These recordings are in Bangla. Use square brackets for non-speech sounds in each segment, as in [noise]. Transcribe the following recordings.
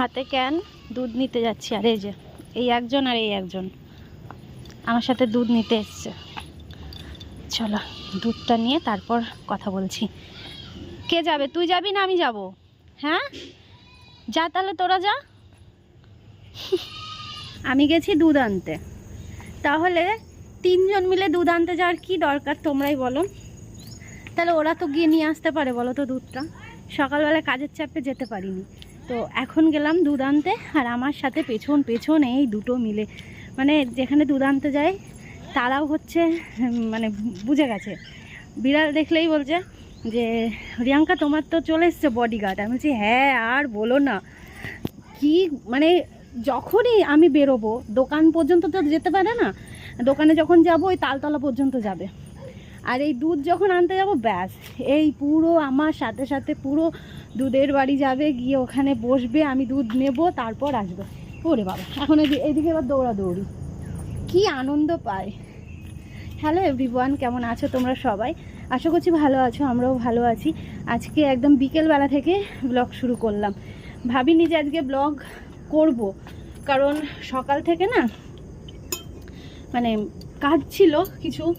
হাতে ক্যান, দুধ নিতে যাচ্ছি। আর এই যে, এই একজন আর এই একজন। আমার সাথে দুধ নিতে এসছে। চলো, দুধটা নিয়ে তারপর কথা বলছি। কে যাবে? তুই যাবি না আমি যাব? হ্যাঁ? যা তাহলে তোরা যা। আমি গেছি দুধ আনতে। তাহলে তিনজন মিলে দুধ আনতে যাওয়ার কি দরকার তোমরাই বলো? তাহলে ওরা তো গিয়ে নিয়ে আসতে পারে, বলো তো দুধটা। সকালবেলা কাজের চাপে যেতে পারিনি। তো এখন গেলাম দুধ আনতে আর আমার সাথে পেছন পেছন এই দুটো মিলে। মানে যেখানে দুধ আনতে যায়, তারাও হচ্ছে মানে বুঝে গেছে। বিড়াল দেখলেই বলছে যে, রিয়াঙ্কা, তোমার তো চলে এসছে বডিগার্ড আমি বলছি হ্যাঁ আর বলো না। কি মানে যখনই আমি বেরোবো, দোকান পর্যন্ত তো যেতে পারে না। দোকানে যখন যাব, ওই তালতলা পর্যন্ত যাবে। আর এই দুধ যখন আনতে যাব, ব্যাস। এই পুরো আমার সাথে সাথে পুরো দুধের বাড়ি যাবে, গিয়ে ওখানে বসবে, আমি দুধ নেব, তারপর আসবে। ওরে বাবা, এখন এদি- এইদিকে এবার দৌড়াদৌড়ি। কি আনন্দ পায়। হ্যালো এভরিওয়ান কেমন আছো তোমরা সবাই? আশা করছি ভালো আছো, আমরাও ভালো আছি। আজকে একদম বিকেলবেলা থেকে ব্লগ শুরু করলাম। ভাবিনি যে আজকে ব্লগ করব, কারণ সকাল থেকে না মানে কাজ ছিল কিছু,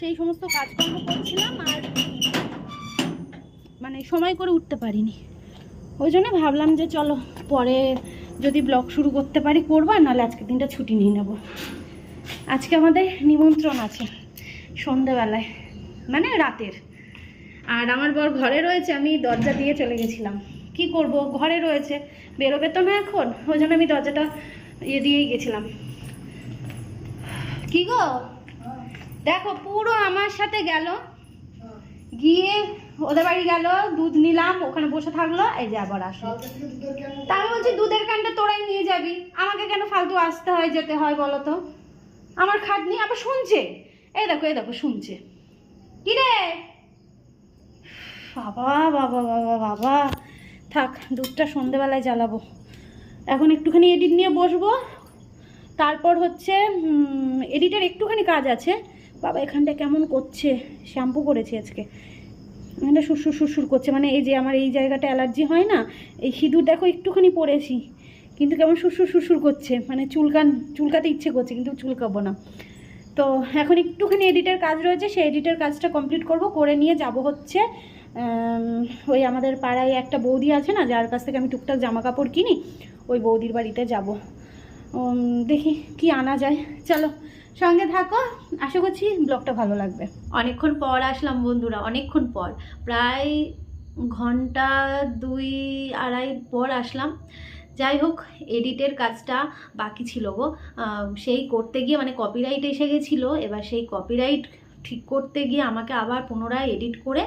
সেই সমস্ত কাজকর্ম করছিলাম আর মানে সময় করে উঠতে পারিনি। ওই জন্য ভাবলাম যে চলো, পরে যদি ব্লগ শুরু করতে পারি করব, নাহলে আজকের দিনটা ছুটি নিয়ে নেব। আজকে আমাদের নিমন্ত্রণ আছে সন্ধেবেলায় মানে রাতের। আর আমার বর ঘরে রয়েছে, আমি দরজা দিয়ে চলে গেছিলাম। কি করব? ঘরে রয়েছে, বেরোবে তো না এখন, ওই জন্য আমি দরজাটা ইয়ে দিয়েই গেছিলাম। কি গো? দেখো, পুরো আমার সাথে গেল। গিয়ে ওদের বাড়ি গেল দুধ নিলাম ওখানে বসে থাকল এই যে আবার আসলো। তা আমি বলছি দুধের ক্যানটা তোরাই নিয়ে যাবি। আমাকে কেন ফালতু আসতে হয় যেতে হয় বলো তো? আমার খাটনি আবার শুনছে। এই দেখো এই দেখো শুনছে। কি রে? বাবা বাবা বাবা বাবা থাক দুধটা সন্ধেবেলায় জ্বালাবো। এখন একটুখানি এডিট নিয়ে বসবো। তারপর হচ্ছে এডিটের একটুখানি কাজ আছে। বাবা এখানটা কেমন করছে? শ্যাম্পু করেছি আজকে। এখানটা সুরসুর সুরসুর করছে। মানে এই যে আমার এই জায়গাটা অ্যালার্জি হয় না, এই সিঁদুর দেখো একটুখানি পরেছি কিন্তু কেমন সুরসুর সুরসুর করছে। মানে চুলকান চুলকাতে ইচ্ছে করছে, কিন্তু চুলকাবো না। তো এখন একটুখানি এডিটের কাজ রয়েছে, সেই এডিটের কাজটা কমপ্লিট করব, করে নিয়ে যাব হচ্ছে ওই আমাদের পাড়ায় একটা বৌদি আছে না, যার কাছ থেকে আমি টুকটাক জামা কাপড় কিনি, ওই বৌদির বাড়িতে যাব। দেখি কি আনা যায়। চলো। সঙ্গে থাকো, আশা করছি ব্লগটা ভালো লাগবে। অনেকক্ষণ পর আসলাম বন্ধুরা, অনেকক্ষণ পর। প্রায় ঘণ্টা দুই আড়াই পর আসলাম। যাই হোক, এডিটের কাজটা বাকি ছিল গো। সেই করতে গিয়ে মানে কপিরাইট এসে গেছিল, এবার সেই কপিরাইট ঠিক করতে গিয়ে আমাকে আবার পুনরায় এডিট করে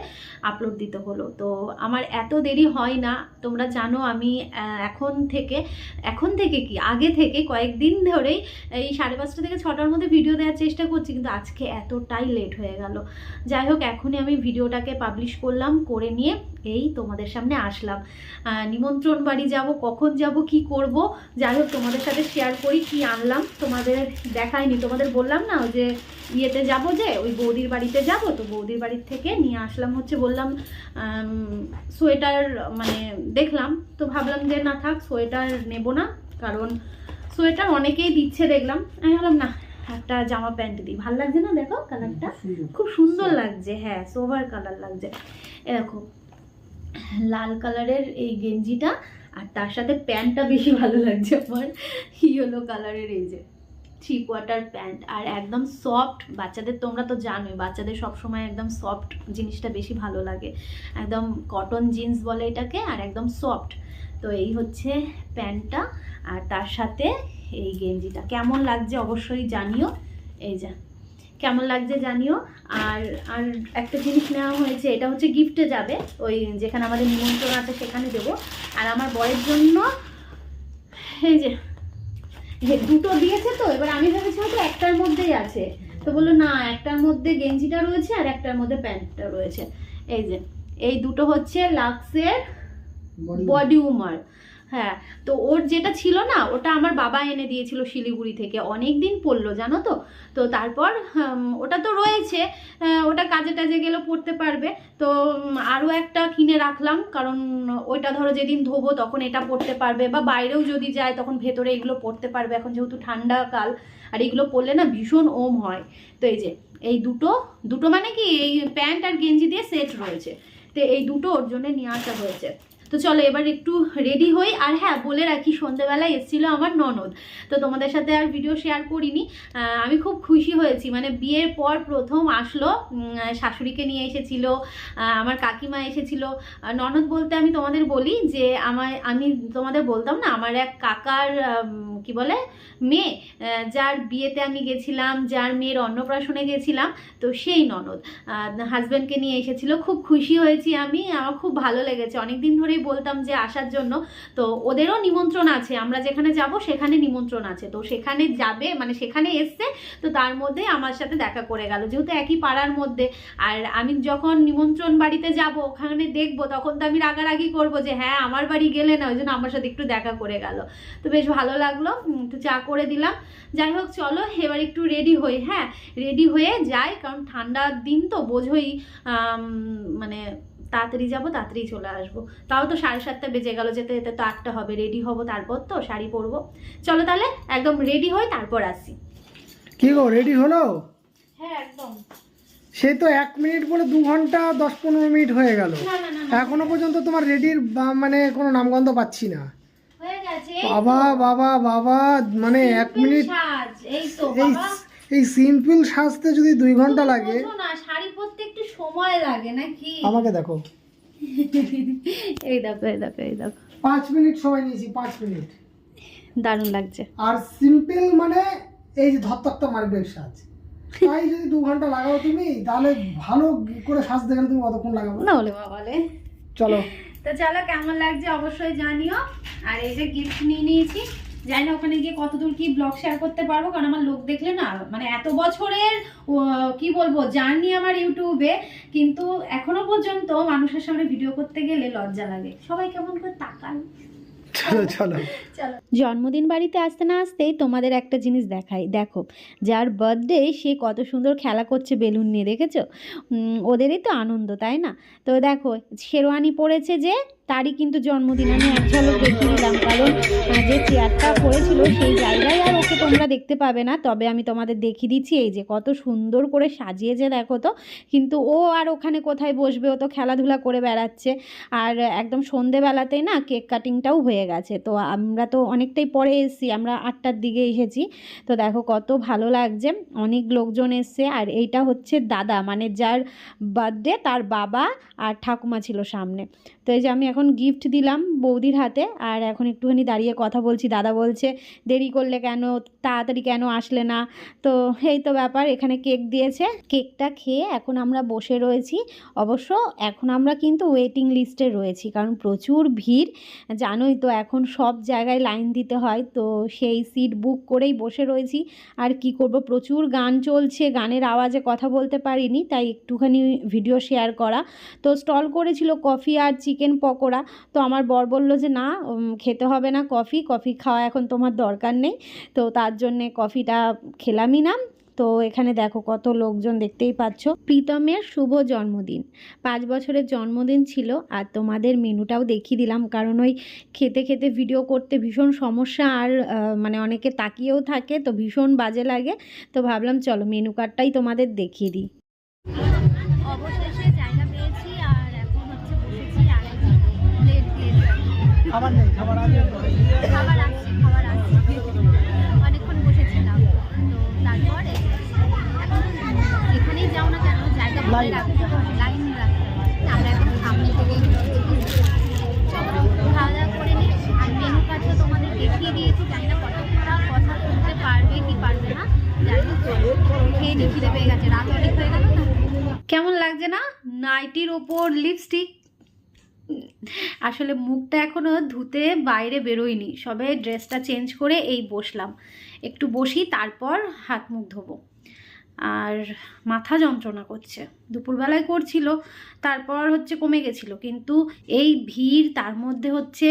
আপলোড দিতে হলো। তো আমার এত দেরি হয় না। তোমরা জানো আমি এখন থেকে এখন থেকে কি? আগে থেকে কয়েকদিন ধরেই এই সাড়ে পাঁচটা থেকে ছটার মধ্যে ভিডিও দেওয়ার চেষ্টা করছি, কিন্তু আজকে এতটাই লেট হয়ে গেল। যাই হোক, এখনই আমি ভিডিওটাকে পাবলিশ করলাম, করে নিয়ে এই তোমাদের সামনে আসলাম। নিমন্ত্রণ বাড়ি যাব, কখন যাব, কি করব, যাই হোক, তোমাদের সাথে শেয়ার করি, কি আনলাম। তোমাদের দেখায়নি, তোমাদের বললাম না যে ইয়েতে যাব যে ওই বৌদির বাড়িতে যাব তো বৌদির বাড়ির থেকে নিয়ে আসলাম হচ্ছে বললাম সোয়েটার মানে দেখলাম তো ভাবলাম যে না থাক সোয়েটার নেব না কারণ সোয়েটার অনেকেই দিচ্ছে দেখলাম। আমি ভাবলাম না একটা জামা প্যান্ট দিই। ভালো লাগছে না দেখো কালারটা? খুব সুন্দর। লাগছে হ্যাঁ সোভার কালার লাগছে। এরকম লাল কালারের এই গেঞ্জিটা আর তার সাথে প্যান্টটা বেশি ভালো লাগছে আমার ইয়েলো কালারের এই যে। থ্রি কোয়ার্টার প্যান্ট আর একদম সফট বাচ্চাদের তোমরা তো জানোই, বাচ্চাদের সবসময় একদম সফট জিনিসটা বেশি ভালো লাগে। একদম কটন জিন্স বলে এটাকে আর একদম সফট তো এই হচ্ছে প্যান্টটা আর তার সাথে এই গেঞ্জিটা। কেমন লাগছে অবশ্যই জানিও। এই যে, কেমন লাগছে জানিও। আর আর একটা জিনিস নেওয়া হয়েছে, এটা হচ্ছে গিফটে যাবে। ওই যেখানে আমাদের নিমন্ত্রণ আছে সেখানে দেবো। আর আমার বরের জন্য, এই যে দুটো দিয়েছে তো এবার আমি ভেবেছি হয়তো একটার মধ্যেই আছে। তো বলল না একটার মধ্যে গেঞ্জিটা রয়েছে আর একটার মধ্যে প্যান্টটা রয়েছে। এই যে এই দুটো হচ্ছে লাক্সের বডি উমার হ্যাঁ তো ওর যেটা ছিল না, ওটা আমার বাবা এনে দিয়েছিল শিলিগুড়ি থেকে। অনেক দিন পড়ল, জানো তো? তো তারপর ওটা তো রয়েছে ওটা কাজে টাজে গেলে পড়তে পারবে। তো আরও একটা কিনে রাখলাম, কারণ ওইটা ধরো যেদিন ধোবো তখন এটা পড়তে পারবে, বা বাইরেও যদি যায় তখন ভেতরে এগুলো পড়তে পারবে। এখন যেহেতু ঠান্ডা কাল, আর এগুলো পরলে না ভীষণ ওম হয়। তো এই যে, এই দুটো দুটো মানে কি, এই প্যান্ট আর গেঞ্জি দিয়ে সেট রয়েছে। তো এই দুটো ওর জন্য নিয়ে আসা হয়েছে। তো চলো এবার একটু রেডি হই। আর হ্যাঁ বলে রাখি, সন্ধ্যেবেলায় এসেছিল আমার ননদ। তো তোমাদের সাথে আর ভিডিও শেয়ার করিনি। আমি খুব খুশি হয়েছি। মানে বিয়ের পর প্রথম আসলো শাশুড়িকে নিয়ে এসেছিল আমার কাকিমা এসেছিল। ননদ বলতে আমি তোমাদের বলি যে, আমার, আমি তোমাদের বলতাম না, আমার এক কাকার কি বলে, মেয়ে যার বিয়েতে আমি গেছিলাম, যার মেয়ের অন্নপ্রাশনে গেছিলাম, তো সেই ননদ। হাজব্যান্ডকে নিয়ে এসেছিল। খুব খুশি হয়েছি আমি। আমার খুব ভালো লেগেছে। অনেক দিন ধরেই বলতাম যে আসার জন্য, তো ওদেরও নিমন্ত্রণ আছে। আমরা যেখানে যাব, সেখানে নিমন্ত্রণ আছে। তো সেখানে যাবে মানে সেখানে এসছে, তো তার মধ্যে আমার সাথে দেখা করে গেল। যেহেতু একই পাড়ার মধ্যে, আর আমি যখন নিমন্ত্রণ বাড়িতে যাব, ওখানে দেখব, তখন তো আমি রাগারাগি করব যে হ্যাঁ আমার বাড়ি গেলে না। ওই জন্য আমার সাথে একটু দেখা করে গেল। তো বেশ ভালো লাগল একটু চা করে দিলাম। যাই হোক, চলো, এবার একটু রেডি হই হ্যাঁ? রেডি হয়ে যাই, কারণ ঠান্ডার দিন তো বোঝোই মানে তাড়াতাড়ি যাব তাড়াতাড়ি চলে আসব। তাও তো সাড়ে সাতটা বেজে গেল যেতে যেতে তো আটটা হবে রেডি হব তারপর তো শাড়ি পরবো। চলো তাহলে একদম রেডি হই তারপর আসি। কি গো রেডি হলো? হ্যাঁ একদম। সে তো এক মিনিট বলে দু ঘণ্টা দশ পনেরো মিনিট হয়ে গেল। এখনও পর্যন্ত তোমার রেডির মানে কোনো নামগন্ধ পাচ্ছি না। বাবা বাবা বাবা মানে এক মিনিট এই এই সিম্পল সাজতে যদি দুই ঘণ্টা লাগে না শাড়ি পরতে সময় লাগে নাকি? আমাকে দেখো। এই দেখো এই দেখো এই দেখো। পাঁচ মিনিট সময় নিয়েছি পাঁচ মিনিট। দারুণ লাগছে। আর সিম্পল মানে এই যে ধত্তকটা মার্বেল সাজ তাই যদি দু ঘণ্টা লাগাও তুমি তাহলে ভালো করে সাজতে গেলে তুমি কতক্ষণ লাগাবো? না বলে। বাবালে চলো। তো চলো কেমন লাগছে অবশ্যই জানিও। আর এই যে গিফট নিয়ে নিয়েছি জানি না ওখানে গিয়ে কতদূর কি ব্লগ শেয়ার করতে পারব কারণ আমার লোক দেখলে না মানে এত বছরের কি বলব জার্নি আমার ইউটিউবে কিন্তু এখনও পর্যন্ত মানুষের সামনে ভিডিও করতে গেলে লজ্জা লাগে। সবাই কেমন করে তাকায় চলো চলো। চলো। জন্মদিন বাড়িতে আসতে না আসতেই তোমাদের একটা জিনিস দেখাই। দেখো যার বার্থডে সে কত সুন্দর খেলা করছে বেলুন নিয়ে দেখেছ? ওদেরই তো আনন্দ তাই না? তো দেখো শেরওয়ানি পড়েছে যে তারই কিন্তু জন্মদিন। আমি এক ঝলক দেখিয়ে দিলাম কারণ চেয়ারটা পড়েছিল সেই জায়গায় আর ওকে তোমরা দেখতে পাবে না। তবে আমি তোমাদের দেখিয়ে দিচ্ছি, এই যে কত সুন্দর করে সাজিয়েছে দেখো তো। কিন্তু ও আর ওখানে কোথায় বসবে? ও তো খেলাধুলা করে বেড়াচ্ছে। আর একদম সন্ধেবেলাতেই না কেক কাটিংটাও হয়ে গেছে। তো আমরা তো অনেকটাই পরে এসেছি, আমরা আটটার দিকে এসেছি। তো দেখো কত ভালো লাগছে, অনেক লোকজন এসছে। আর এইটা হচ্ছে দাদা মানে যার বার্থডে তার বাবা আর ঠাকুমা ছিল সামনে। তো এই যে আমি এখন গিফট দিলাম বৌদির হাতে, আর এখন একটুখানি দাঁড়িয়ে কথা বলছি। দাদা বলছে, দেরি করলে কেন? তাড়াতাড়ি কেন আসলে না? তো এই তো ব্যাপার, এখানে কেক দিয়েছে। কেকটা খেয়ে এখন আমরা বসে রয়েছি। অবশ্য এখন আমরা কিন্তু ওয়েটিং লিস্টে রয়েছি, কারণ প্রচুর ভিড়। জানোই তো এখন সব জায়গায় লাইন দিতে হয়, তো সেই সিট বুক করেই বসে রয়েছি। আর কি করব? প্রচুর গান চলছে, গানের আওয়াজে কথা বলতে পারিনি, তাই একটুখানি ভিডিও শেয়ার করা। তো স্টল করেছিল কফি আর চিকেন পকোড়া। তো আমার বর বলল যে, না খেতে হবে না কফি কফি খাওয়া এখন তোমার দরকার নেই। তো তার জন্যে কফিটা খেলামই না। তো এখানে দেখো কত লোকজন দেখতেই পাচ্ছ। প্রীতমের শুভ জন্মদিন। পাঁচ বছরের জন্মদিন ছিল আর তোমাদের মেনুটাও দেখিয়ে দিলাম কারণ ওই খেতে খেতে ভিডিও করতে ভীষণ সমস্যা আর মানে অনেকে তাকিয়েও থাকে তো ভীষণ বাজে লাগে। তো ভাবলাম চলো মেনু কার্ডটাই তোমাদের দেখিয়ে দিই। অবশেষে জায়গা পেয়েছি আর এখন হচ্ছে বসেছি আর খাবার নেই খাবার আগে। খাবার কথা পারবে না পেয়ে গেছে রাত অনেক হয়ে কেমন লাগছে না? নাইটির ওপর লিপস্টিক আসলে মুখটা এখনও ধুতে বাইরে বেরোয়নি। সবে ড্রেসটা চেঞ্জ করে এই বসলাম। একটু বসি, তারপর হাত মুখ ধোবো। আর মাথা যন্ত্রণা করছে। দুপুরবেলায় করছিল, তারপর হচ্ছে কমে গেছিল। কিন্তু এই ভিড়, তার মধ্যে হচ্ছে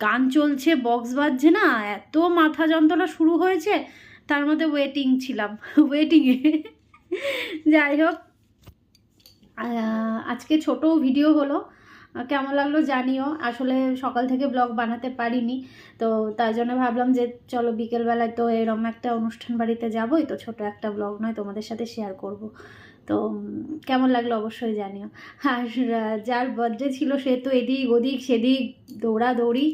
গান চলছে বক্স বাজছে না, এত মাথা যন্ত্রণা শুরু হয়েছে, তার মধ্যে ওয়েটিং ছিলাম। [laughs] ওয়েটিংয়ে যাই হোক আজকে ছোট ভিডিও হলো। কেমন লাগল জানিও। আসলে সকাল থেকে ব্লগ বানাতে পারিনি, তো তাই জন্য ভাবলাম যে চলো বিকেলবেলায় তো এরম একটা অনুষ্ঠান বাড়িতে যাবোই, তো ছোট একটা ব্লগ নয়, তোমাদের সাথে শেয়ার করব। তো কেমন লাগল অবশ্যই জানিও। আর যার বার্থডে ছিল সে তো এদিক ওদিক, সেদিক দৌড়াদৌড়ি,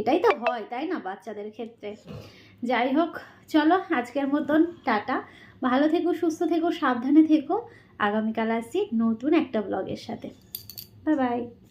এটাই তো হয়, তাই না, বাচ্চাদের ক্ষেত্রে। যাই হোক, চলো আজকের মতন, টাটা। ভালো থেকো, সুস্থ থেকো, সাবধানে থেকো। আগামীকাল আসছি নতুন একটা ব্লগের সাথে। Bye bye